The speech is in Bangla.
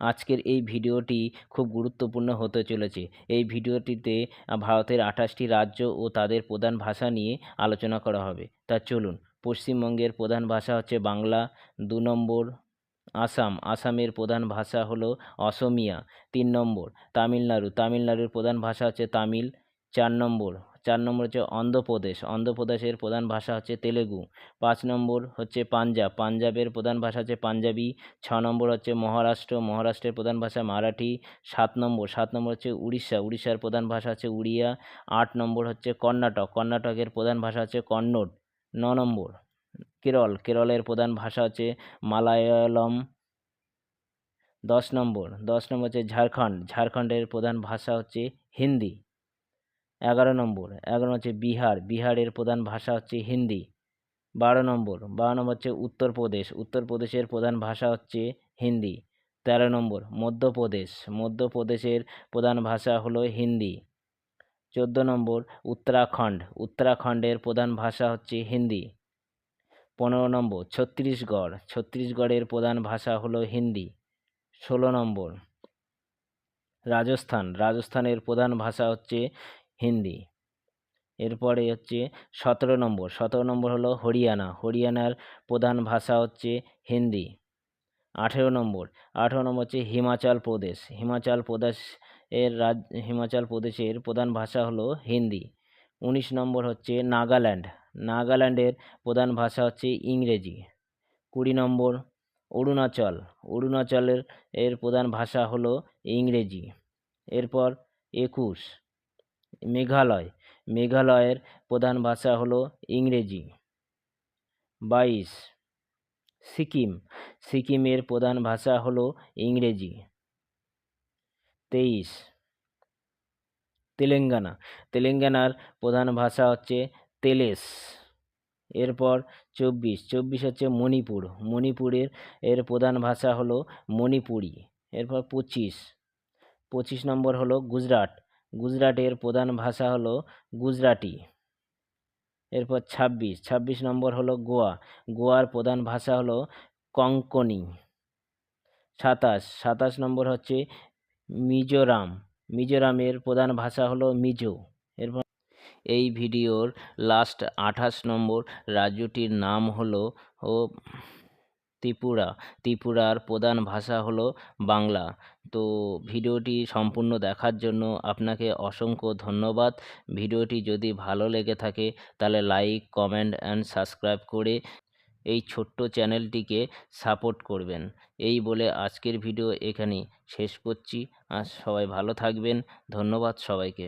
আজকের এই ভিডিওটি খুব গুরুত্বপূর্ণ হতে চলেছে। এই ভিডিওটিতে ভারতের আঠাশটি রাজ্য ও তাদের প্রধান ভাষা নিয়ে আলোচনা করা হবে। তা চলুন, পশ্চিমবঙ্গের প্রধান ভাষা হচ্ছে বাংলা, দু নম্বর আসাম। আসামের প্রধান ভাষা হলো অসমিয়া, তিন নম্বর তামিলনাড়ু। তামিলনাড়ুর প্রধান ভাষা হচ্ছে তামিল, চার নম্বর চার নম্বর হচ্ছে অন্ধ্রপ্রদেশ। অন্ধ্রপ্রদেশের প্রধান ভাষা হচ্ছে তেলেগু। পাঁচ নম্বর হচ্ছে পাঞ্জাব। পাঞ্জাবের প্রধান ভাষা হচ্ছে পাঞ্জাবি। ছ নম্বর হচ্ছে মহারাষ্ট্র। মহারাষ্ট্রের প্রধান ভাষা মারাঠি। সাত নম্বর। সাত নম্বর হচ্ছে উড়িষ্যা। উড়িষ্যার প্রধান ভাষা হচ্ছে উড়িয়া। আট নম্বর হচ্ছে কর্ণাটক। কর্ণাটকের প্রধান ভাষা হচ্ছে কন্নড়। ন নম্বর কেরল। কেরলের প্রধান ভাষা হচ্ছে মালায়ালম। দশ নম্বর। দশ নম্বর হচ্ছে ঝাড়খণ্ড। ঝাড়খণ্ডের প্রধান ভাষা হচ্ছে হিন্দি। এগারো নম্বর। এগারো হচ্ছে বিহার। বিহারের প্রধান ভাষা হচ্ছে হিন্দি। বারো নম্বর। বারো নম্বর হচ্ছে উত্তরপ্রদেশ। উত্তরপ্রদেশের প্রধান ভাষা হচ্ছে হিন্দি। তেরো নম্বর, মধ্যপ্রদেশ। মধ্যপ্রদেশের প্রধান ভাষা হলো হিন্দি। চোদ্দ নম্বর, উত্তরাখণ্ড। উত্তরাখণ্ডের প্রধান ভাষা হচ্ছে হিন্দি। পনেরো নম্বর, ছত্তিশগড়। ছত্তিশগড়ের প্রধান ভাষা হলো হিন্দি। ষোলো নম্বর, রাজস্থান। রাজস্থানের প্রধান ভাষা হচ্ছে হিন্দি। এরপরে হচ্ছে সতেরো নম্বর। সতেরো নম্বর হলো হরিয়ানা। হরিয়ানার প্রধান ভাষা হচ্ছে হিন্দি। আঠেরো নম্বর। আঠেরো নম্বর হচ্ছে হিমাচল প্রদেশ। হিমাচল প্রদেশ এর রাজ, হিমাচল প্রদেশের প্রধান ভাষা হলো হিন্দি। উনিশ নম্বর হচ্ছে নাগাল্যান্ড। নাগাল্যান্ডের প্রধান ভাষা হচ্ছে ইংরেজি। কুড়ি নম্বর অরুণাচল। অরুণাচলের এর প্রধান ভাষা হলো ইংরেজি। এরপর একুশ। মেঘালয়। মেঘালয়ের প্রধান ভাষা হলো ইংরেজি। বাইশ, সিকিম। সিকিমের প্রধান ভাষা হলো ইংরেজি। তেইশ, তেলেঙ্গানা। তেলেঙ্গানার প্রধান ভাষা হচ্ছে তেলেস। এরপর চব্বিশ চব্বিশ হচ্ছে মণিপুর। মণিপুরের এর প্রধান ভাষা হলো মণিপুরি। এরপর পঁচিশ পঁচিশ নম্বর হলো গুজরাট। গুজরাটের প্রধান ভাষা হলো গুজরাটি। এরপর ছাব্বিশ ছাব্বিশ নম্বর হলো গোয়া। গোয়ার প্রধান ভাষা হলো কঙ্কনি সাতাশ সাতাশ নম্বর হচ্ছে মিজোরাম। মিজোরামের প্রধান ভাষা হলো মিজো। এরপর এই ভিডিওর লাস্ট আঠাশ নম্বর রাজ্যটির নাম হলো ও ত্রিপুরা। ত্রিপুরার প্রধান ভাষা হলো বাংলা। তো ভিডিওটি সম্পূর্ণ দেখার জন্য আপনাকে অসংখ্য ধন্যবাদ। ভিডিওটি যদি ভালো লেগে থাকে, তাহলে লাইক, কমেন্ট অ্যান্ড সাবস্ক্রাইব করে এই ছোট্ট চ্যানেলটিকে সাপোর্ট করবেন। এই বলে আজকের ভিডিও এখানেই শেষ করছি। আর সবাই ভালো থাকবেন। ধন্যবাদ সবাইকে।